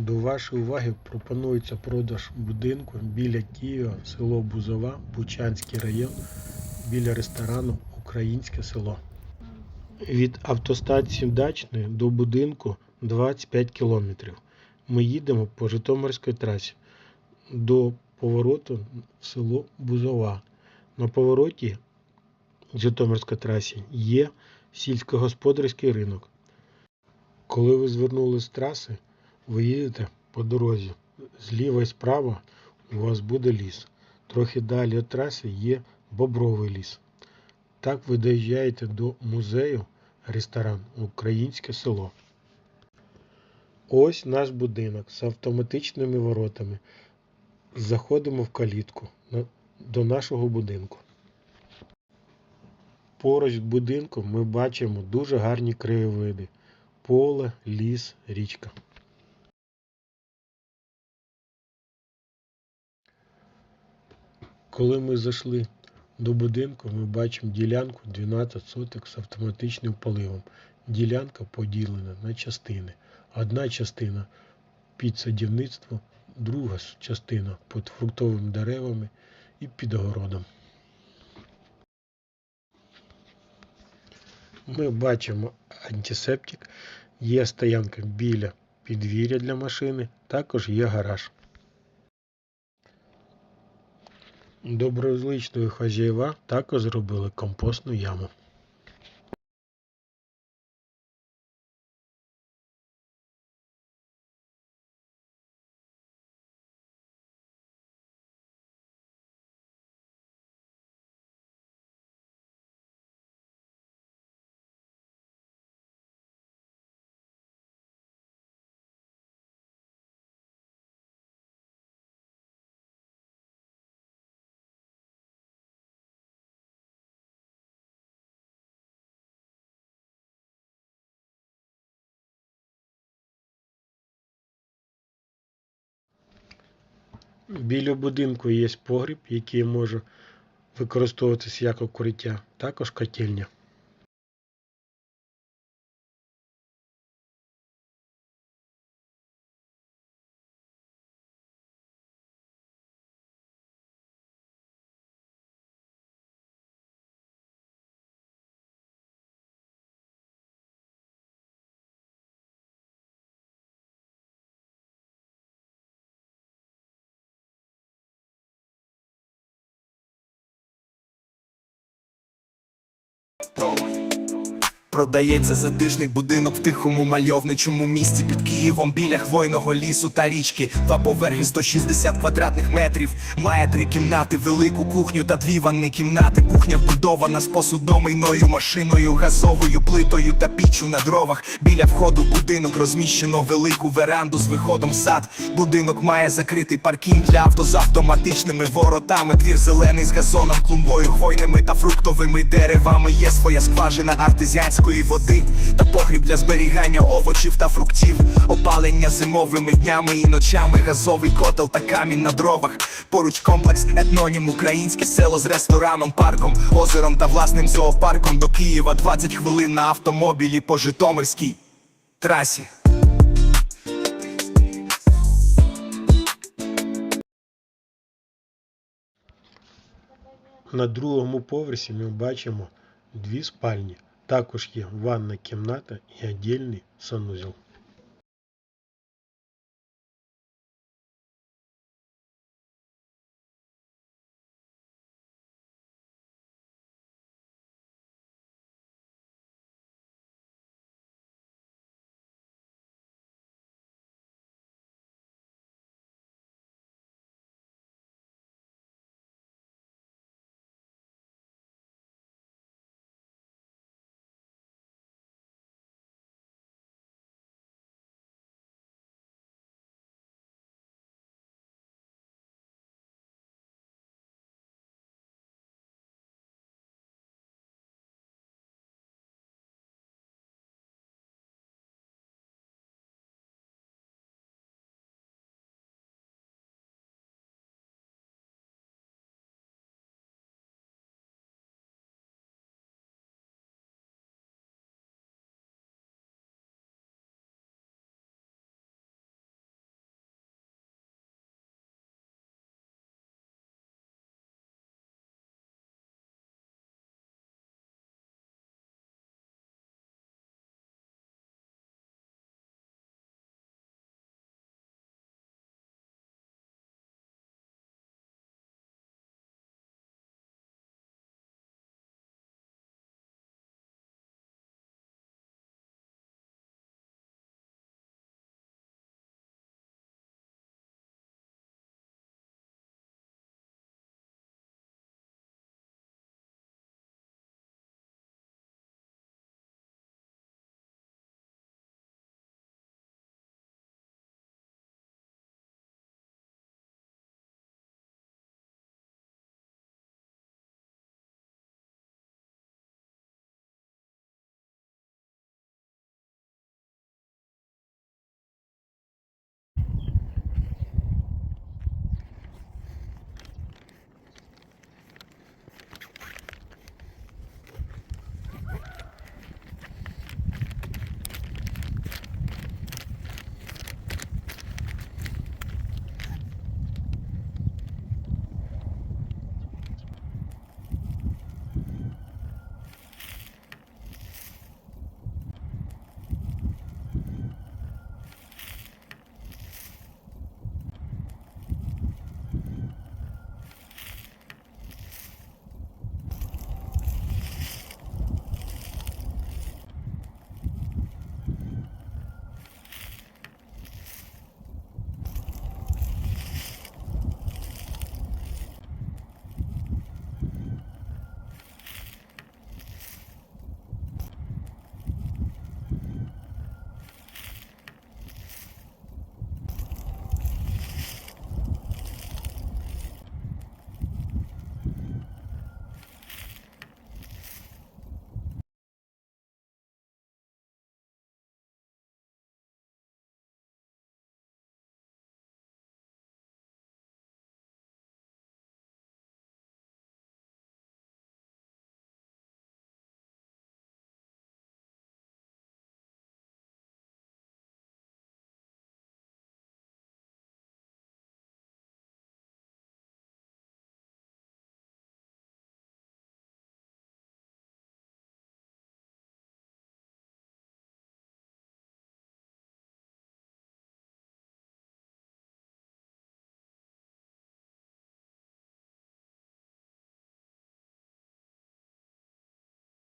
До вашої уваги пропонується продаж будинку біля Києва, село Бузова, Бучанський район, біля ресторану Українське село. Від автостанції Дачної до будинку 25 кілометрів. Ми їдемо по Житомирській трасі до повороту в село Бузова. На повороті Житомирської трасі є сільськогосподарський ринок. Коли ви звернули з траси, ви їдете по дорозі. Зліва і справа у вас буде ліс. Трохи далі від траси є бобровий ліс. Так ви доїжджаєте до музею ресторан Українське село. Ось наш будинок з автоматичними воротами. Заходимо в калітку до нашого будинку. Поруч з будинком ми бачимо дуже гарні краєвиди. Поле, ліс, річка. Коли ми зайшли до будинку, ми бачимо ділянку 12 соток з автоматичним поливом. Ділянка поділена на частини. Одна частина під садівництво, друга частина під фруктовими деревами і під огородом. Ми бачимо антисептик, є стоянка біля підвір'я для машини, також є гараж. Доброзичливі хазяїва також зробили компостну яму. Біля будинку є погріб, який може використовуватися як укриття, також котельня. Going. Продається затишний будинок в тихому мальовничому місці під Києвом біля хвойного лісу та річки. Два поверхи 160 квадратних метрів. Має три кімнати, велику кухню та дві ванни кімнати. Кухня вбудована з посудомийною машиною, газовою плитою та піччю на дровах. Біля входу будинок розміщено велику веранду з виходом в сад. Будинок має закритий паркінг для авто з автоматичними воротами. Двір зелений з газоном, клумбою, хвойними та фруктовими деревами. Є своя скважина артезіанської води та погріб для зберігання овочів та фруктів. Опалення зимовими днями і ночами. Газовий котел та камінь на дровах. Поруч комплекс етнонім українське село з рестораном, парком, озером та власним зоопарком до Києва. 20 хвилин на автомобілі по Житомирській трасі. На другому поверсі ми бачимо дві спальні. Також є ванна кімната і віддільний санузел.